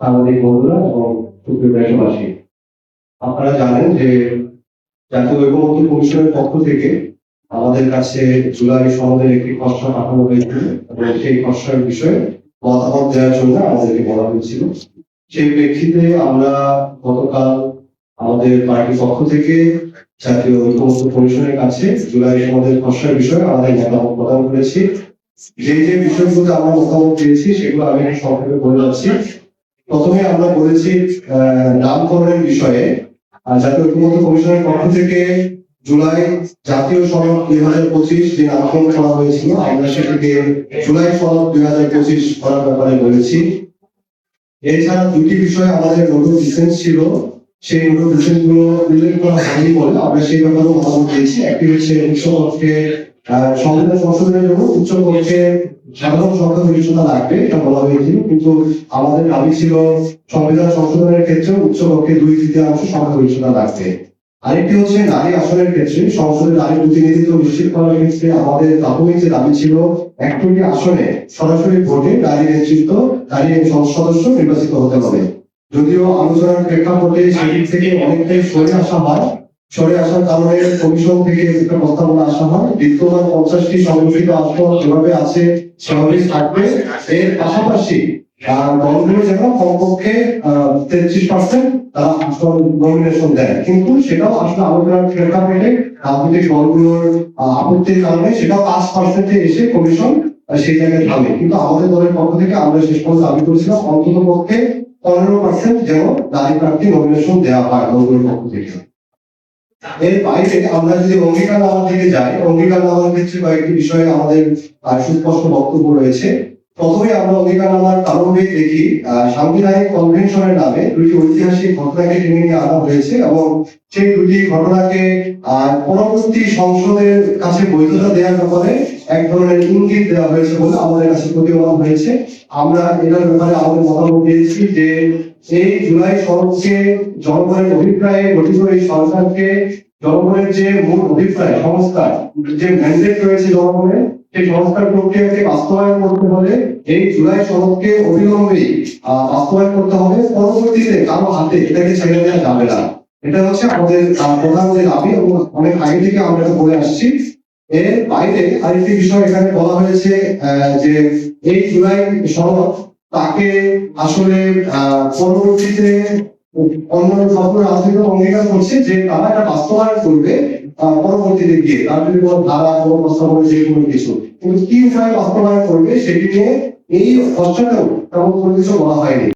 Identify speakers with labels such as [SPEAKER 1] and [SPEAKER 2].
[SPEAKER 1] সাংবাদিক বন্ধুরা এবং সুপ্রিয় দেশবাসী আপনারা জানেন যে জাতীয় ঐক্যমত্য কমিশনের পক্ষ থেকে আমাদের কাছে জুলাই সনদের একটি খসড়া পাঠানো হয়েছিল এবং সেই খসড়ার বিষয়ে মতামত দেওয়ার জন্য আমাদেরকে বলা হয়েছিল। সেই প্রেক্ষিতে আমরা গতকাল আমাদের পার্টির পক্ষ থেকে জাতীয় ঐক্যমত্য কমিশনের কাছে জুলাই সনদের খসড়ার বিষয়ে আমাদের মতামত প্রদান করেছি। যে যে বিষয়গুলোতে আমরা মতামত দিয়েছি, সেগুলো আমি সংক্ষেপে বলে যাচ্ছি। প্রথমে আমরা বলেছি নামকরণের বিষয়ে। জাতীয় ঐক্যমত্য কমিশনের পক্ষ থেকে জুলাই জাতীয় সনদ দুই হাজার পঁচিশ যে নামকরণ করা হয়েছিল, আমরা সেটাকে জুলাই সনদ দুই হাজার পঁচিশ করার ব্যাপারে বলেছি। এছাড়া দুটি বিষয়ে আমাদের নতুন ছিল। সেই নোট ডিসেন্সগুলো উল্লেখ করা হয়নি বলে। আমরা সেই ব্যাপারে মতামত দিয়েছি একটি হচ্ছে সাধারণ সংখ্যা গরিষ্ঠতা লাগবে, এটা বলা কিন্তু আমাদের দাবি ছিল সংবিধান ক্ষেত্রে উচ্চকক্ষে দুই হচ্ছে নারী আসনের ক্ষেত্রে নারী প্রতিনিধিত্ব আমাদের দাবি ছিল একটি আসনে সরাসরি ভোটে নারী নেতৃত্ব, নারী সদস্য নির্বাচিত হতে হবে। যদিও আলোচনার প্রেক্ষাপটে সেদিক থেকে অনেকটাই সরে আসা হয়। সরে আসার কারণে কমিশন থেকে একটা প্রস্তাবনা আসা হয়। বিদ্যমান পঞ্চাশটি সংরক্ষিত আসন যেভাবে আছে, সেভাবেই থাকবে। এর পাশাপাশি দলগুলো যেন কমপক্ষে তেত্রিশ পার্সেন্ট তারা আসন নমিনেশন দেয়। কিন্তু সেটাও আসলে আলোচনার প্রেক্ষাপটে রাজনৈতিক দলগুলোর আপত্তির কারণে সেটাও পাঁচ পার্সেন্টে এসে কমিশন সেই জায়গায় থামে। কিন্তু আমাদের দলের পক্ষ থেকে আমরা শেষ পর্যন্ত দাবি করেছিলাম অন্তত পক্ষে পনেরো পার্সেন্ট যেন নমিনেশন দেওয়া হয় পক্ষ থেকে। এর বাইরে আমরা যদি দিকে যাই, অঙ্গীকার ক্ষেত্রে কয়েকটি বিষয়ে আমাদের সুস্পষ্ট বক্তব্য রয়েছে। প্রথমে আমরা অঙ্গীকার নামার দেখি সাংবিধানিক কনভেনশনের নামে দুটি ঐতিহাসিক ঘটনাকে টেনে নিয়ে আনা হয়েছে এবং সেই দুটি ঘটনাকে পরবর্তী সংসদের কাছে বৈধতা দেওয়ার ব্যাপারে এক ধরনের ইঙ্গিত দেওয়া হয়েছে বলে আমাদের কাছে প্রতীয়মান হয়েছে। আমরা এটার ব্যাপারে আমাদের মতামত দিয়েছি যে এই জুলাই সড়ককে জনগণের অভিপ্রায়ে গঠিত এই সরকারকে জনগণের যে মূল অভিপ্রায় সংস্কার যে ম্যান্ডেট রয়েছে জনগণের সেই সংস্কার প্রক্রিয়াকে বাস্তবায়ন করতে হলে এই জুলাই সনদকে অবিলম্বে বাস্তবায়ন করতে হবে। পরবর্তীতে কারও হাতে এটাকে ছেড়ে দেওয়া যাবে না। এটা হচ্ছে আমাদের আহ, প্রধান যে দাবি এবং অনেক আগে থেকে আমরা বলে আসছি। এর বাইরে আরেকটি বিষয় এখানে বলা হয়েছে যে এই জুলাই সনদ তাকে আসলে পরবর্তীতে অন্য সকল অঙ্গীকার করছে যে তারা এটা বাস্তবায়ন করবে পরবর্তীতে গিয়ে। তার যদি কোনো ধারা, কোনো প্রস্তাবনা, যে কোনো কিছু। কিন্তু কি উপায়ে বাস্তবায়ন করবে সেটি নিয়ে এই খসড়াটাও তেমন কোনো কিছু বলা হয়নি।